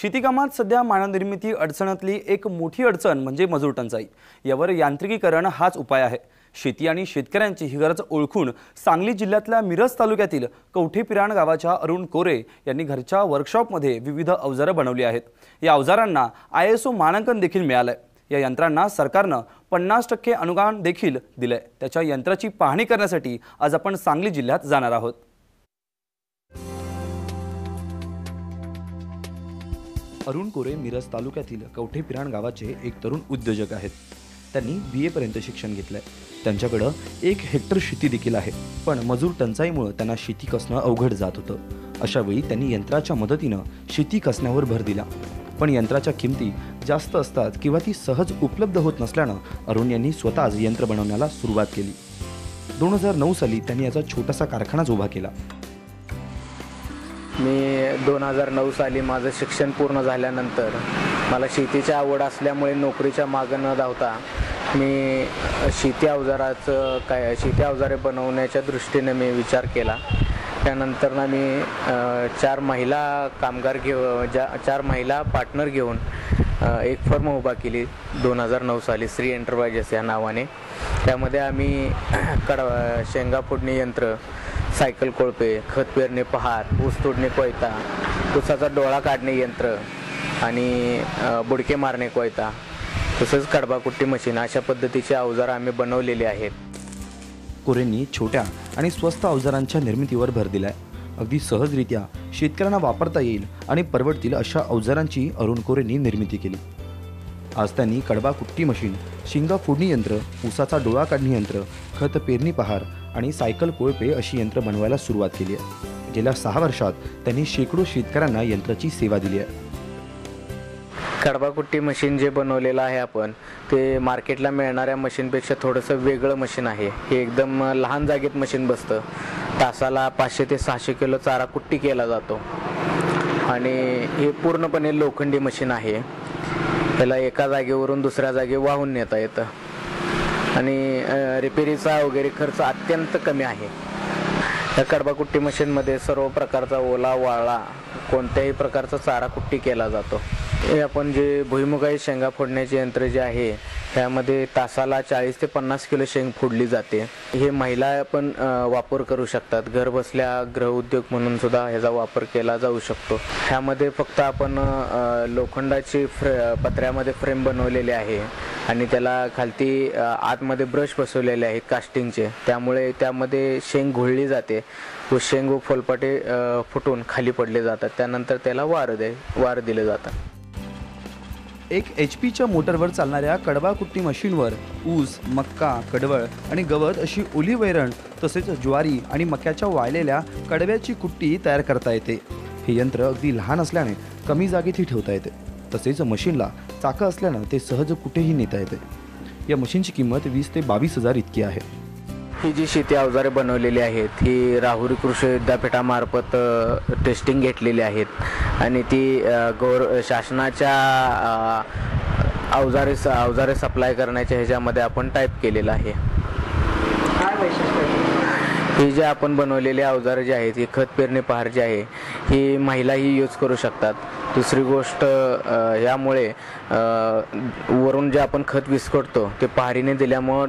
शेतीकामात सध्या मानवनिर्मिती अडचणातली एक मोठी अडचण म्हणजे मजूर टंचाई. यावर यांत्रिकीकरण हाच उपाय आहे. शेती आणि शेतकऱ्यांची ही गरज ओळखून सांगली जिल्ह्यातल्या मिरज तालुक्यातील कवठेपिराण गावाच्या अरुण कोरे यांनी घरच्या वर्कशॉपमध्ये विविध अवजारं बनवली आहेत. या अवजारांना आय एस ओ मानांकन देखील मिळालं आहे या यंत्रांना सरकारनं पन्नास टक्के अनुदान देखील दिलंय. त्याच्या यंत्राची पाहणी करण्यासाठी आज आपण सांगली जिल्ह्यात जाणार आहोत. अरुण कोरे मिरज तालुक्यातील कवठे पिराण गावाचे एक तरुण उद्योजक आहेत. त्यांनी बी एपर्यंत शिक्षण घेतलंय. त्यांच्याकडं एक हेक्टर शेती देखील आहे. पण मजूर टंचाईमुळे त्यांना शेती कसणं अवघड जात होतं. अशा वेळी त्यांनी यंत्राच्या मदतीनं शेती कसण्यावर भर दिला. पण यंत्राच्या किमती जास्त असतात किंवा ती सहज उपलब्ध होत नसल्यानं अरुण यांनी स्वतःच यंत्र बनवण्याला सुरुवात केली. दोन हजार नऊ साली त्यांनी याचा छोटासा कारखानाच उभा केला. मी दोन हजार नऊ साली माझं शिक्षण पूर्ण झाल्यानंतर मला शेतीची आवड असल्यामुळे नोकरीच्या मागं न धावता मी शेती अवजाराचं काय शेती अवजारे बनवण्याच्या दृष्टीने मी विचार केला. त्यानंतर ना मी चार महिला कामगार घेऊ ज्या चार महिला पार्टनर घेऊन एक फर्म उभा केली दोन हजार नऊ साली श्री एंटरप्राइजेस या नावाने. त्यामध्ये आम्ही कड शेंगा फोडणी यंत्र सायकल कोळपे खत पेरणे पहार ऊस तोडणे कोयता ऊसाचा डोळा काढणे यंत्र आणि बुडके मारणे कोयता. तसंच कडबाकुट्टी मशीन अशा पद्धतीचे अवजार आम्ही बनवलेले आहेत. कोरेंनी छोट्या आणि स्वस्त अवजारांच्या निर्मितीवर भर दिलाय. अगदी सहजरित्या शेतकऱ्यांना वापरता येईल आणि परवडतील अशा अवजारांची अरुण कोरेंनी निर्मिती केली. आज त्यांनी कडबा कुट्टी मशीन शिंगा फोडणी यंत्र ऊसाचा डोळा काढणी यंत्र खत पेरणी पहार आणि सायकल कोळपे अशी यंत्र बनवायला सुरुवात केली आहे. गेल्या सहा वर्षात त्यांनी शेकडो शेतकऱ्यांना यंत्राची सेवा दिली आहे. कडबाकुट्टी मशीन जे बनवलेलं आहे आपण ते मार्केटला मिळणाऱ्या मशीनपेक्षा थोडंसं वेगळं मशीन आहे. हे एकदम लहान जागेत मशीन बसतं. तासाला पाचशे ते सहाशे किलो चारा कुट्टी केला जातो. आणि हे पूर्णपणे लोखंडी मशीन आहे. त्याला एका जागेवरून दुसऱ्या जागे वाहून नेता येतं. आणि रिपेरीचा वगैरे खर्च अत्यंत कमी आहे. या कडबाकुट्टी मशीनमध्ये सर्व प्रकारचा ओला वाळा कोणत्याही प्रकारचा चारा कुट्टी केला जातो. हे आपण जे भुईमुगाई शेंगा फोडण्याचे यंत्र जे आहे त्यामध्ये तासाला चाळीस ते पन्नास किलो शेंग फोडली जाते. हे महिला पण वापर करू शकतात. घर बसल्या गृहउद्योग म्हणून सुद्धा ह्याचा वापर केला जाऊ शकतो. ह्यामध्ये फक्त आपण लोखंडाची फ्रे पत्र्यामध्ये फ्रेम बनवलेली आहे. आणि त्याला खालती आतमध्ये ब्रश बसवलेले आहेत कास्टिंगचे. त्यामुळे त्यामध्ये शेंग घोळली जाते व शेंग व फुलपाटे फुटून खाली पडले जातात. त्यानंतर त्याला वार दे वार दिले जातात. एक एच पीच्या मोटरवर चालणाऱ्या कडवा कुट्टी मशीनवर ऊस मक्का कडवळ आणि गवत अशी ओली वैरण तसेच ज्वारी आणि मक्याच्या वाळलेल्या कडव्याची कुट्टी तयार करता येते. हे यंत्र अगदी लहान असल्याने कमी जागेतही ठेवता येते. तसेच मशीनला चाकं असल्यानं ते सहज कुठेही नेता येते. या मशीनची किंमत वीस ते बावीस हजार इतकी आहे. ही जी शेती अवजारे बनवलेली आहेत ही राहुरी कृषी विद्यापीठामार्फत टेस्टिंग घेतलेली आहेत. आणि ती गौर शासनाच्या अवजारे अवजारे सप्लाय करण्याच्या ह्याच्यामध्ये आपण टाईप केलेलं आहे? ही जे आपण बनवलेले अवजारं जे आहेत हे खत पेरणी पहार जे आहे ही महिलाही यूज करू शकतात. दुसरी गोष्ट ह्यामुळे यामुळे वरून जे आपण खत विस्कटतो ते पहारीने दिल्यामुळं